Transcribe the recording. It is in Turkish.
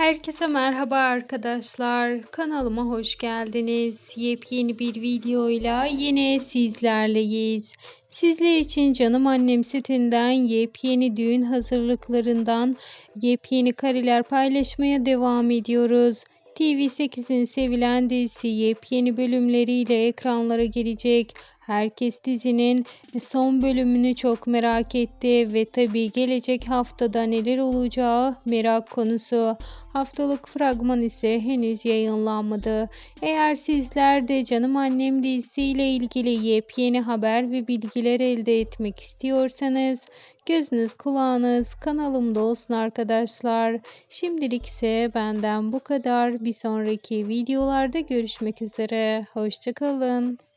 Herkese merhaba arkadaşlar. Kanalıma hoş geldiniz. Yepyeni bir videoyla yine sizlerleyiz. Sizler için Canım Annem setinden yepyeni düğün hazırlıklarından yepyeni kareler paylaşmaya devam ediyoruz. TV8'in sevilen dizisi yepyeni bölümleriyle ekranlara gelecek. Herkes dizinin son bölümünü çok merak etti ve tabii gelecek haftada neler olacağı merak konusu. Haftalık fragman ise henüz yayınlanmadı. Eğer sizler de Canım Annem dizisiyle ilgili yepyeni haber ve bilgiler elde etmek istiyorsanız gözünüz kulağınız kanalımda olsun arkadaşlar. Şimdilik ise benden bu kadar. Bir sonraki videolarda görüşmek üzere. Hoşçakalın.